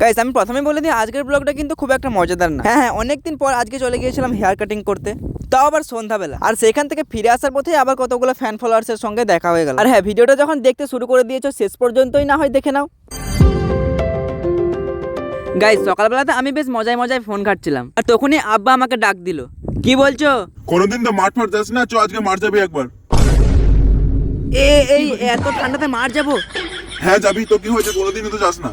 Guys আমি প্রথমে বলে দিই আজকের ব্লগটা কিন্তু খুব একটা মজাদার না। হ্যাঁ হ্যাঁ। অনেকদিন পর আজকে চলে গিয়েছিলাম হেয়ার কাটিং করতে। তাও আবার সন্ধ্যাবেলা। আর সেখান থেকে ফিরে আসার পথে আবার কতগুলো ফ্যান ফলোয়ার্সের সঙ্গে দেখা হয়ে গেল। আর হ্যাঁ ভিডিওটা যখন দেখতে শুরু করে দিয়েছ শেষ পর্যন্তই না হয় দেখে নাও। গাইস সকালবেলাতে আমি বেশ মজায় মজায় ফোন ঘাটছিলাম। আর তখনই আব্বা আমাকে ডাক দিল। কি বলছো? কোনোদিন তো মাঠ ফাট যাস না চ আজকে মাঠ যাবি একবার। এ এই এত ঠান্ডাতে মার যাব? হ্যাঁ যাবি তো কি হয়েছে? কোনোদিনই তো যাস না।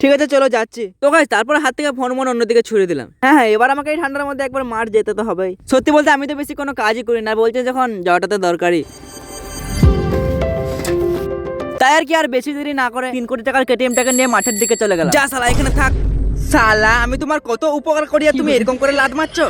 ঠিক আছে, চলো যাচ্ছি। তো গাইস তারপর হাত থেকে ফোন মন অন্যদিকে ছুড়ে দিলাম। হ্যাঁ হ্যাঁ এবার আমাকে এই ঠান্ডার মধ্যে একবার মাঠ যেতে তো হবেই। সত্যি বলতে আমি তো বেশি কোনো কাজই করি না, বলছে যখন যাওয়াটা তো দরকারি। তাই আর কি, আর বেশি দেরি না করে তিন কোটি টাকার কেটিএমটাকে নিয়ে মাঠের দিকে চলে গেলাম। যা সালা এখানে থাক। সালা আমি তোমার কত উপকার করি আর তুমি এরকম করে লাদ মারছো?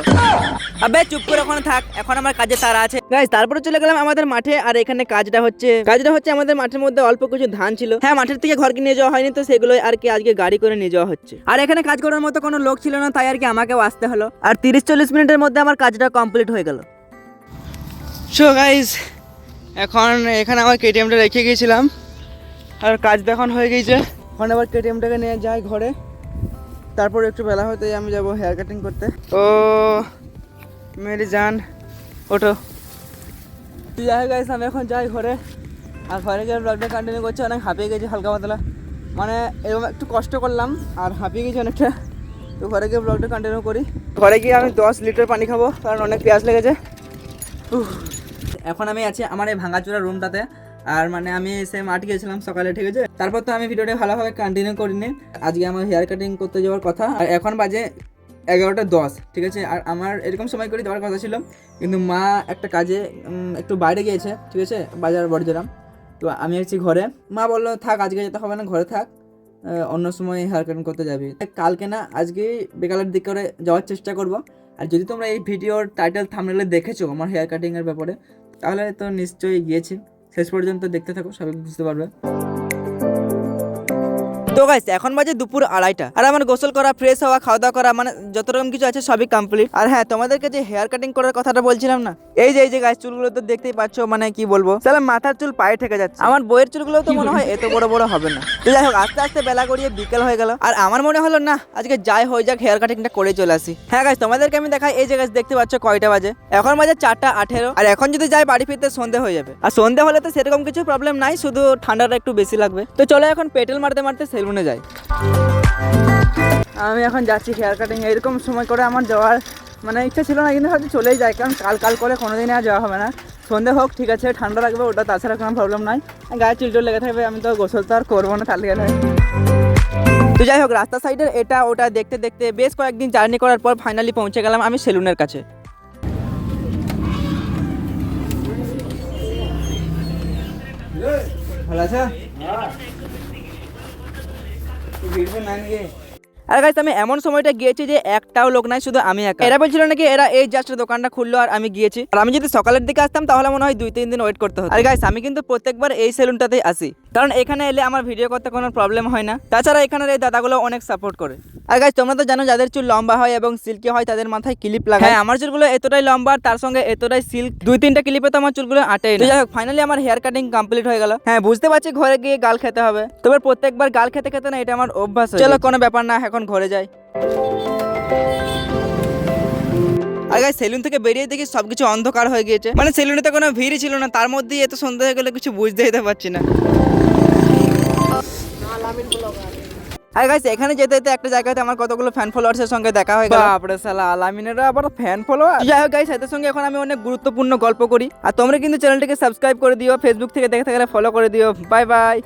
আবে চুপ করে ওখানে থাক এখন আমার কাজে তারা আছে। গাইস তারপরে চলে গেলাম আমাদের মাঠে আর এখানে কাজটা হচ্ছে কাজটা হচ্ছে আমাদের মাঠের মধ্যে অল্প কিছু ধান ছিল। হ্যাঁ মাঠের থেকে ঘরকে নিয়ে যাওয়া হয়নি তো সেগুলো আর কি আজকে গাড়ি করে নিয়ে যাওয়া হচ্ছে। আর এখানে কাজ করার মতো কোনো লোক ছিল না তাই আর কি আমাকেও আসতে হলো। আর তিরিশ চল্লিশ মিনিটের মধ্যে আমার কাজটা কমপ্লিট হয়ে গেল। সো গাইস এখন এখানে আমার কেটিএমটা রেখে গিয়েছিলাম। আর কাজ তো এখন হয়ে গিয়েছে। এখন আবার কেটিএমটাকে নিয়ে যাই ঘরে। তারপর একটু বেলা হতেই আমি যাব হেয়ার কাটিং করতে। ও মেরি জান ওঠো। যাই গাইস আমি এখন যাই ঘরে। আর ঘরে গিয়ে ব্লগটা কন্টিনিউ করছি, অনেক হাঁপিয়ে গেছি হালকা পাতলা। মানে এরকম একটু কষ্ট করলাম, আর হাঁপিয়ে গেছি অনেকটা। তো ঘরে গিয়ে ব্লগটা কন্টিনিউ করি। ঘরে গিয়ে আমি দশ লিটার পানি খাব, কারণ অনেক পেঁয়াজ লেগেছে। এখন আমি আছি আমার এই ভাঙাচোরা রুমটাতে আর মানে আমি সে মাঠ গিয়েছিলাম সকালে, ঠিক আছে? তারপর তো আমি ভিডিওটা ভালোভাবে কন্টিনিউ করিনি। আজকে আমার হেয়ার কাটিং করতে যাওয়ার কথা। আর এখন বাজে এগারোটা দশ, ঠিক আছে? আর আমার এরকম সময় করে দেওয়ার কথা ছিল। কিন্তু মা একটা কাজে একটু বাইরে গিয়েছে, ঠিক আছে? বাজার বড়জোরাম তো আমি আছি ঘরে। মা বলল, থাক, আজকে যেতে হবে না, ঘরে থাক। অন্য সময় হেয়ার কাটিং করতে যাবি। কালকে না আজকে বিকালের দিক করে যাওয়ার চেষ্টা করব। আর যদি তোমরা এই ভিডিওর টাইটেল থামনেলে দেখেছ আমার হেয়ার কাটিংয়ের ব্যাপারে, তাহলে তো নিশ্চয়ই গিয়েছি। শেষ পর্যন্ত দেখতে থাকো সবাই বুঝতে পারবে। তো গাইস এখন বাজে দুপুর আড়াইটা। আর আমার গোসল করা ফ্রেশ হওয়া খাওয়া দাওয়া করা মানে যত রকম কিছু আছে সবই কমপ্লিট আর হ্যাঁ তোমাদেরকে যে হেয়ার কাটিং করার কথাটা বলছিলাম না এই যে এই যে গাছ চুলগুলো তো দেখতেই পাচ্ছ মানে কি বলব? তাহলে মাথার চুল পায়ে ঠেকে যাচ্ছে। আমার বইয়ের চুলগুলো তো মনে হয় এত বড় বড় হবে না। তো যাই হোক আস্তে আস্তে বেলা গড়িয়ে বিকেল হয়ে গেল। আর আমার মনে হলো না আজকে যাই হয়ে যাক হেয়ার কাটিংটা করে চলে আসি। হ্যাঁ গাছ তোমাদেরকে আমি দেখাই এই যে গাছ দেখতে পাচ্ছ কয়টা বাজে? এখন বাজে চারটা আঠেরো। আর এখন যদি যাই বাড়ি ফিরতে সন্ধে হয়ে যাবে। আর সন্ধে হলে তো সেরকম কিছু প্রবলেম নাই শুধু ঠান্ডাটা একটু বেশি লাগবে। তো চলো এখন পেট্রোল মারতে মারতে সেলুনে যাই আমি এখন যাচ্ছি হেয়ার কাটিং এরকম সময় করে আমার যাওয়ার মানে ইচ্ছা ছিল না, কিন্তু হয়তো চলেই যায়, কারণ কাল কাল করে কোনোদিনই আর যাওয়া হবে না। সন্ধে হোক, ঠিক আছে, ঠান্ডা লাগবে, ওটা তাছাড়া কোনো প্রবলেম নাই। গায়ে চিলটোল লেগে থাকবে, আমি তো গোসল তো আর করব না তাহলে। গেলে তো যাই হোক রাস্তা সাইডের এটা, ওটা দেখতে দেখতে বেশ কয়েকদিন জার্নি করার পর ফাইনালি পৌঁছে গেলাম আমি সেলুনের কাছে। ভালো আছে? নাকি? আরে গাইস আমি এমন সময়টা গিয়েছি যে একটাও লোক নাই, শুধু আমি একা। এরা বলছিল নাকি এরা এই জাস্ট দোকানটা খুললো আর আমি গিয়েছি। আর আমি যদি সকালের দিকে আসতাম, তাহলে মনে হয় দুই, তিন দিন ওয়েট করতে হতো। আর গাইস আমি কিন্তু প্রত্যেকবার এই সেলুনটাতেই আসি। কারণ এখানে এলে আমার ভিডিও করতে কোনো প্রবলেম হয় না। তাছাড়া এখানের এই দাদাগুলো অনেক সাপোর্ট করে। আর গাইস তোমরা তো জানো যাদের চুল লম্বা হয় এবং সিল্কি হয় তাদের মাথায় ক্লিপ লাগায় হ্যাঁ আমার চুলগুলো এতটাই লম্বা আর তার সঙ্গে এতটাই সিল্ক দুই তিনটা ক্লিপে তো আমার চুলগুলো আটে। যাই হোক ফাইনালি আমার হেয়ার কাটিং কমপ্লিট হয়ে গেল। হ্যাঁ বুঝতে পারছি ঘরে গিয়ে গাল খেতে হবে। তবে প্রত্যেকবার গাল খেতে খেতে না এটা আমার অভ্যাস চলো কোনো ব্যাপার না এখন ঘরে যাই। আর গাই সেলুন থেকে বেরিয়ে দেখি সবকিছু অন্ধকার হয়ে গিয়েছে। মানে সেলুনে তো কোনো ভিড়ই ছিল না তার মধ্যেই এত সন্ধ্যা হয়ে গেলে কিছু বুঝতে যেতে পারছি না। আর গাইস এখানে যেতে যেতে একটা জায়গাতে আমার কতগুলো ফ্যান ফলোয়ার্সের সঙ্গে দেখা হয়ে গেল। বাপরে সালা আলামিনেরা আবার ফ্যান ফলোয়ার যাই হোক গাইস এদের সঙ্গে এখন আমি অনেক গুরুত্বপূর্ণ গল্প করি। আর তোমরা কিন্তু চ্যানেলটিকে সাবস্ক্রাইব করে দিও ফেসবুক থেকে দেখতে গেলে ফলো করে দিও। Bye bye